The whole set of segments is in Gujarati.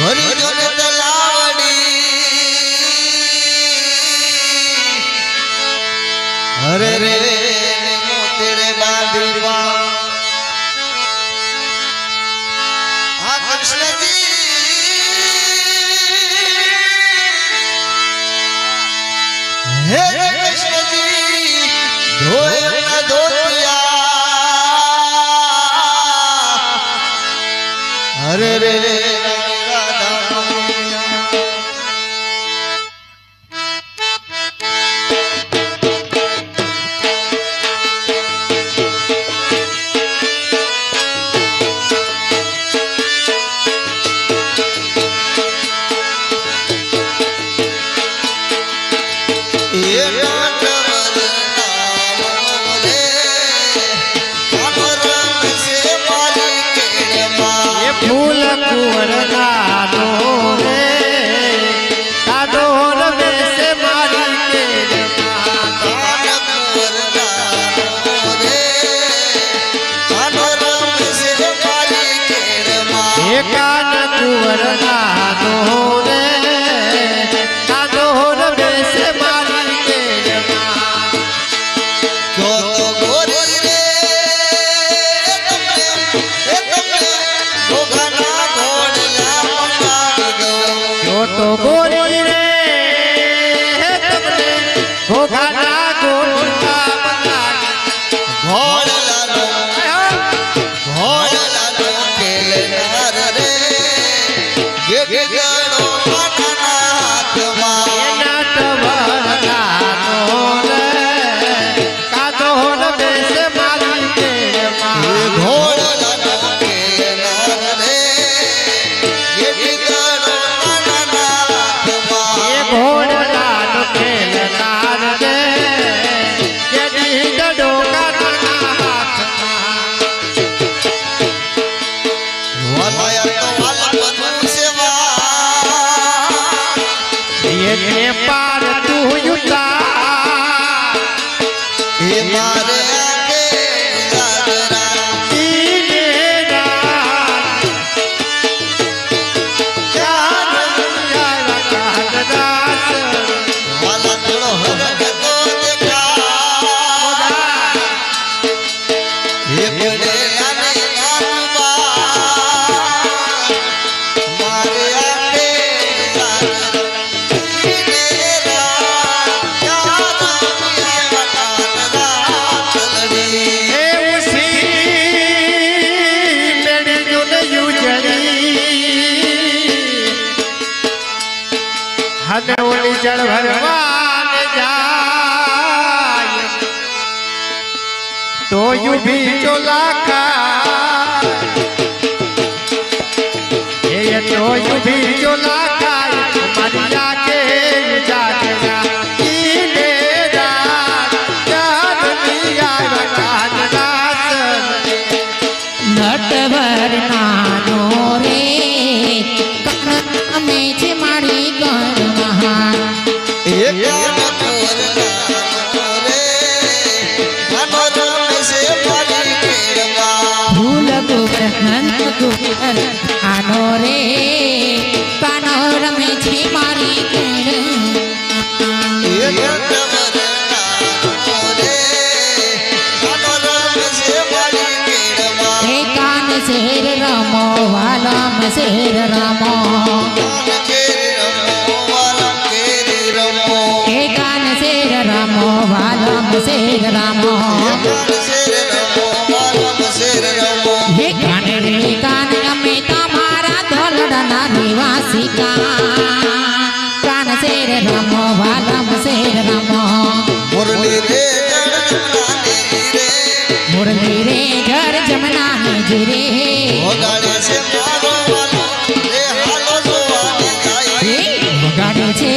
ભરી જોને તલાવડી. હરે રે મોતેરે બાંધી પા આ કૃષ્ણજી. હે કૃષ્ણજી ધોય ના ધોતિયા. હરે રે મૂલ કુંવર દાદો રે દાદો રમેશે મારી તેરે કાન કુંવર દાદો હાથમાં मार અને ઓલી જળ ભરવાન જાય. તો યુભી ચોલાકા એ તો યુભી ચોલા શેર રમો, વાલમ શેર રમો. હે કાન શેર રમો, વાલમ શેર રમો. હે કાન રે કાન અમે તમારા ધોલડના નિવાસી કાન શેર રમો, વાલમ શેર રમો. મુરલી રે ઘર જમના રે.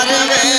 পারবে